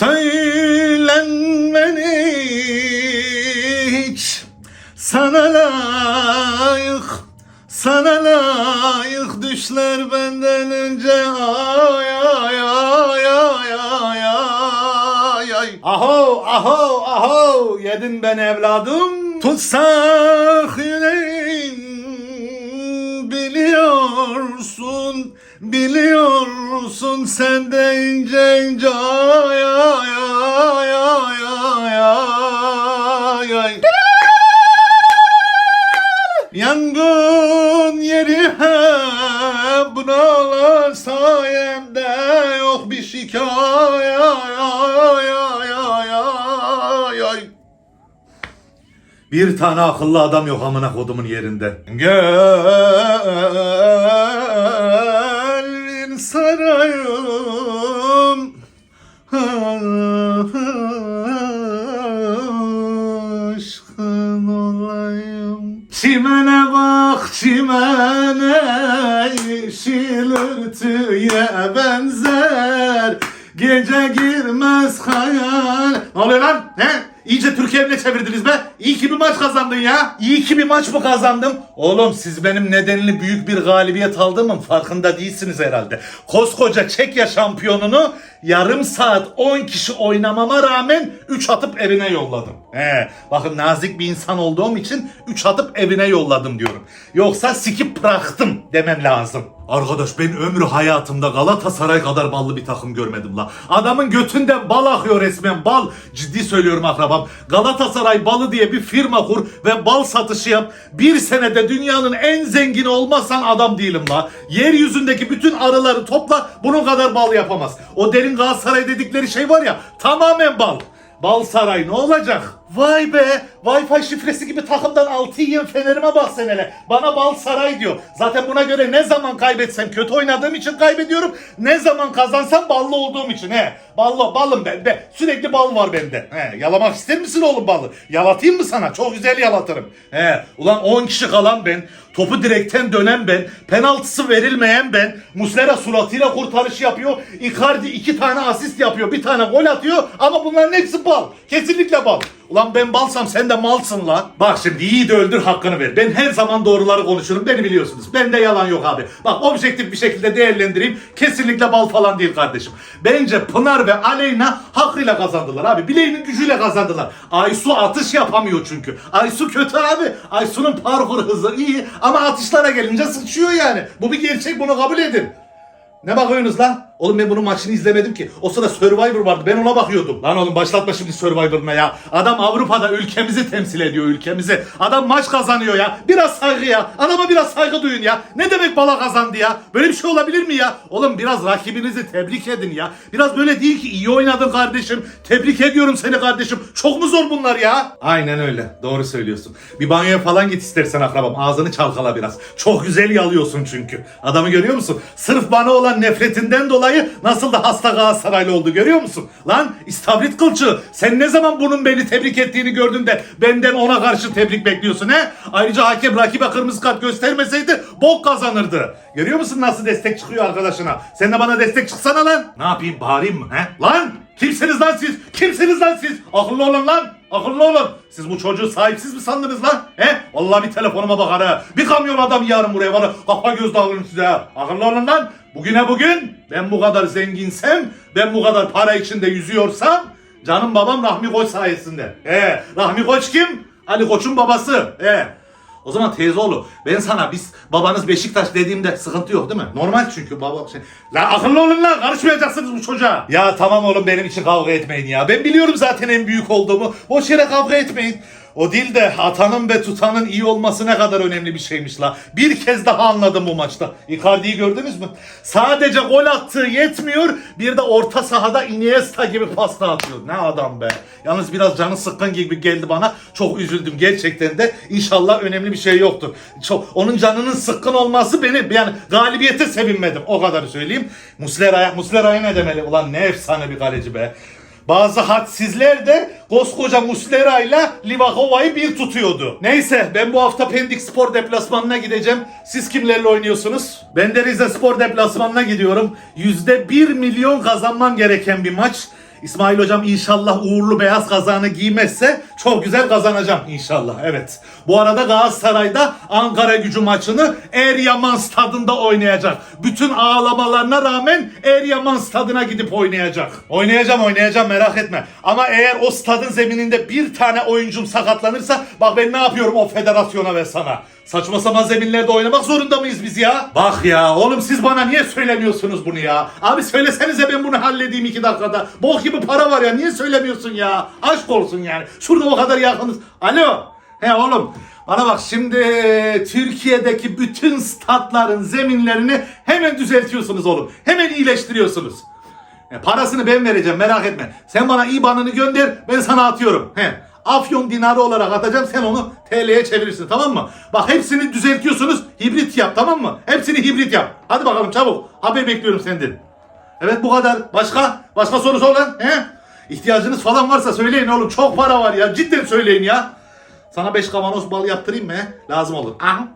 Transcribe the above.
Söylenmeni hiç sana layık sana layık düşler benden önce. Ay ay ay ay ay ay ay. Aho aho aho yedin ben evladım. Tutsak yüreğin biliyorsun biliyorsun sen de ince ince ay ay ay ay ay ay Yangın yeri hep buralar sayemde yok bir şikayet ay ay ay ay ay bir tane akıllı adam yok amına kodumun yerinde. Gel sarayım. Aşkın olayım. Çimene bak çimene yeşil örtüye benzer. Gece girmez hayal. Ne oluyor lan? He? İyice Türkiye'ye çevirdiniz be. İyi ki bir maç kazandın ya. İyi ki bir maç mı kazandım? Oğlum siz benim nedenli büyük bir galibiyet aldığımın farkında değilsiniz herhalde. Koskoca Çekya şampiyonunu yarım saat 10 kişi oynamama rağmen 3 atıp evine yolladım. He, bakın nazik bir insan olduğum için 3 atıp evine yolladım diyorum. Yoksa sikip bıraktım demem lazım. Arkadaş ben ömrü hayatımda Galatasaray kadar ballı bir takım görmedim la. Adamın götünden bal akıyor resmen bal. Ciddi söylüyorum akrabam. Galatasaray balı diye bir firma kur ve bal satışı yap. Bir senede dünyanın en zengini olmazsan adam değilim la. Yeryüzündeki bütün arıları topla bunun kadar bal yapamaz. O derin Galatasaray dedikleri şey var ya tamamen bal. Bal saray ne olacak? Vay be! Wi-Fi şifresi gibi takımdan altı yiyen fenerime bak sen hele. Bana bal saray diyor. Zaten buna göre ne zaman kaybetsem kötü oynadığım için kaybediyorum. Ne zaman kazansam ballı olduğum için he. Ballı balım bende. Sürekli bal var bende. He. Yalamak ister misin oğlum balı? Yalatayım mı sana? Çok güzel yalatırım. He. Ulan 10 kişi kalan ben. Topu direkten dönen ben. Penaltısı verilmeyen ben. Muslera suratıyla kurtarış yapıyor. Icardi iki tane asist yapıyor. Bir tane gol atıyor. Ama bunların hepsi bal. Kesinlikle bal. Ulan ben balsam sen de malsın lan. Bak şimdi iyi de öldür hakkını ver. Ben her zaman doğruları konuşurum. Beni biliyorsunuz. Bende yalan yok abi. Bak objektif bir şekilde değerlendireyim. Kesinlikle bal falan değil kardeşim. Bence Pınar ve Aleyna hakkıyla kazandılar abi. Bileğinin gücüyle kazandılar. Aysu atış yapamıyor çünkü. Aysu kötü abi. Aysu'nun parkur hızı iyi ama atışlara gelince sıçıyor yani. Bu bir gerçek bunu kabul edin. Ne bakıyorsunuz lan? Oğlum ben bunun maçını izlemedim ki. O sırada Survivor vardı. Ben ona bakıyordum. Lan oğlum başlatma şimdi Survivor'ına ya. Adam Avrupa'da ülkemizi temsil ediyor ülkemizi. Adam maç kazanıyor ya. Biraz saygı ya. Adama biraz saygı duyun ya. Ne demek bala kazandı ya? Böyle bir şey olabilir mi ya? Oğlum biraz rakibinizi tebrik edin ya. Biraz böyle değil ki iyi oynadın kardeşim. Tebrik ediyorum seni kardeşim. Çok mu zor bunlar ya? Aynen öyle. Doğru söylüyorsun. Bir banyoya falan git istersen akrabam. Ağzını çalkala biraz. Çok güzel yalıyorsun çünkü. Adamı görüyor musun? Sırf bana olan nefretinden dolayı nasıl da hasta Galatasaraylı oldu görüyor musun? Lan İstavrit Kılçı sen ne zaman bunun beni tebrik ettiğini gördün de benden ona karşı tebrik bekliyorsun he? Ayrıca hakem rakibe kırmızı kart göstermeseydi bok kazanırdı. Görüyor musun nasıl destek çıkıyor arkadaşına? Sen de bana destek çıksana lan. Ne yapayım bağırayım mı he? Lan kimsiniz lan siz? Kimsiniz lan siz? Akıllı olun lan. Akıllı olun. Siz bu çocuğu sahipsiz mi sandınız lan? He? Vallahi bir telefonuma bakar ha. Bir kamyon adam yarın buraya bana kafa göz dağılırım size. Akıllı olun lan. Bugüne bugün ben bu kadar zenginsem, ben bu kadar para içinde yüzüyorsam canım babam Rahmi Koç sayesinde. He, Rahmi Koç kim? Ali Koç'un babası. He. O zaman teyzeoğlu ben sana biz babanız Beşiktaş dediğimde sıkıntı yok değil mi? Normal çünkü baba şey. La akıllı olun lan karışmayacaksınız bu çocuğa. Ya tamam oğlum benim için kavga etmeyin ya. Ben biliyorum zaten en büyük olduğumu. Boş yere kavga etmeyin. O değil de atanın ve tutanın iyi olması ne kadar önemli bir şeymiş la. Bir kez daha anladım bu maçta. Icardi'yi gördünüz mü? Sadece gol attığı yetmiyor. Bir de orta sahada Iniesta gibi pasta atıyor. Ne adam be. Yalnız biraz canı sıkkın gibi geldi bana. Çok üzüldüm gerçekten de. İnşallah önemli bir şey yoktur. Çok, onun canının sıkkın olması beni yani galibiyete sevinmedim. O kadar söyleyeyim. Muslera'ya Muslera'ya ne demeli? Ulan ne efsane bir kaleci be. Bazı hadsizler de koskoca Muslera ile Livakova'yı bir tutuyordu. Neyse ben bu hafta Pendik Spor deplasmanına gideceğim. Siz kimlerle oynuyorsunuz? Ben de Rize Spor deplasmanına gidiyorum. Yüzde bir milyon kazanmam gereken bir maç. İsmail hocam inşallah uğurlu beyaz kazağını giymezse çok güzel kazanacağım inşallah. Evet. Bu arada Galatasaray'da Ankara gücü maçını Eryaman stadında oynayacak. Bütün ağlamalarına rağmen Eryaman stadına gidip oynayacak. Oynayacağım oynayacağım merak etme. Ama eğer o stadın zemininde bir tane oyuncum sakatlanırsa bak ben ne yapıyorum o federasyona ve sana. Saçma sapan zeminlerde oynamak zorunda mıyız biz ya? Bak ya oğlum siz bana niye söylemiyorsunuz bunu ya? Abi söylesenize ben bunu halledeyim iki dakikada. Bok gibi para var ya niye söylemiyorsun ya? Aşk olsun yani. Şurada o kadar yakınız. Alo. He oğlum bana bak şimdi Türkiye'deki bütün statların zeminlerini hemen düzeltiyorsunuz oğlum. Hemen iyileştiriyorsunuz. E, parasını ben vereceğim merak etme. Sen bana IBAN'ını gönder ben sana atıyorum. He. Afyon dinarı olarak atacağım sen onu TL'ye çevirirsin tamam mı? Bak hepsini düzeltiyorsunuz hibrit yap tamam mı? Hepsini hibrit yap. Hadi bakalım çabuk. Haber bekliyorum senden. Evet bu kadar. Başka? Başka soru sor lan. He? İhtiyacınız falan varsa söyleyin oğlum. Çok para var ya. Cidden söyleyin ya. Sana 5 kavanoz bal yaptırayım mı? Lazım olur. Aha.